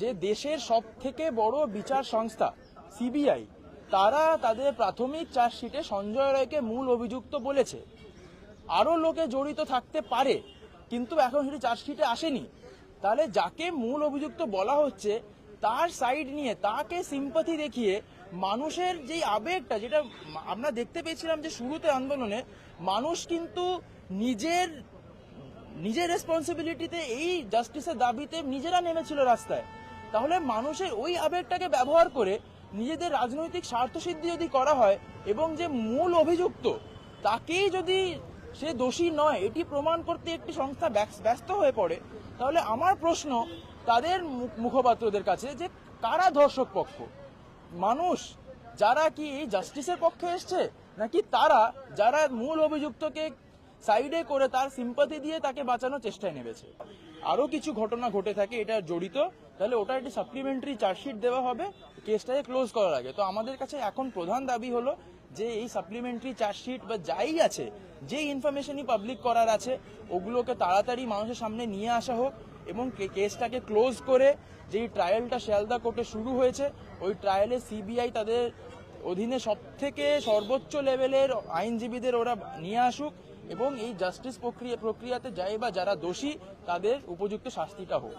যে দেশের সব থেকে বড় বিচার সংস্থা, সিবিআই, তারা তাদের প্রাথমিক চার্জশিটে সঞ্জয় রায়কে মূল অভিযুক্ত বলেছে। আরও লোকে জড়িত থাকতে পারে, কিন্তু এখন সেটি চার্জশিটে আসেনি। তাহলে যাকে মূল অভিযুক্ত বলা হচ্ছে, তার সাইড নিয়ে, তাকে সিম্পাথি দেখিয়ে মানুষের যে আবেগটা, যেটা আমরা দেখতে পেয়েছিলাম যে শুরুতে আন্দোলনে, মানুষ কিন্তু নিজের নিজের রেসপন্সিবিলিটিতে এই জাস্টিসের দাবিতে নিজেরা নেমেছিল রাস্তায়। তাহলে মানুষের ওই আবেগটাকে ব্যবহার করে নিজেদের রাজনৈতিক স্বার্থসিদ্ধি যদি করা হয় এবং যে মূল অভিযুক্ত, তাকেই যদি সে দোষী নয়, এটি প্রমাণ করতে একটি সংস্থা ব্যস- ব্যস্ত হয়ে পড়ে, তাহলে আমার প্রশ্ন তাদের মুখপাত্রদের কাছে যে কারা ধর্ষক পক্ষ? মানুষ যারা কি জাস্টিসের পক্ষে এসছে? নাকি তারা, যারা মূল অভিযুক্তকে সাইডে করে তার সিম্পাতি দিয়ে তাকে বাঁচানোর চেষ্টায় নেমেছে। আরও কিছু ঘটনা ঘটে থাকে, এটা জড়িত। তাহলে ওটা একটি সাপ্লিমেন্টারি চার্জশিট দেওয়া হবে কেসটাকে ক্লোজ করার আগে। তো আমাদের কাছে এখন প্রধান দাবি হলো যে এই সাপ্লিমেন্টারি চার্জশিট বা যাই আছে, যে ইনফরমেশনই পাবলিক করার আছে, ওগুলোকে তাড়াতাড়ি মানুষের সামনে নিয়ে আসা হোক এবং কেসটাকে ক্লোজ করে যেই ট্রায়ালটা শিয়ালদা কোর্টে শুরু হয়েছে, ওই ট্রায়ালে সিবিআই তাদের অধীনে সব থেকে সর্বোচ্চ লেভেলের আইনজীবীদের ওরা নিয়ে আসুক। এবং এই জাস্টিস প্রক্রিয়া প্রক্রিয়াতে যায় বা যারা দোষী তাদের উপযুক্ত শাস্তিটা হোক।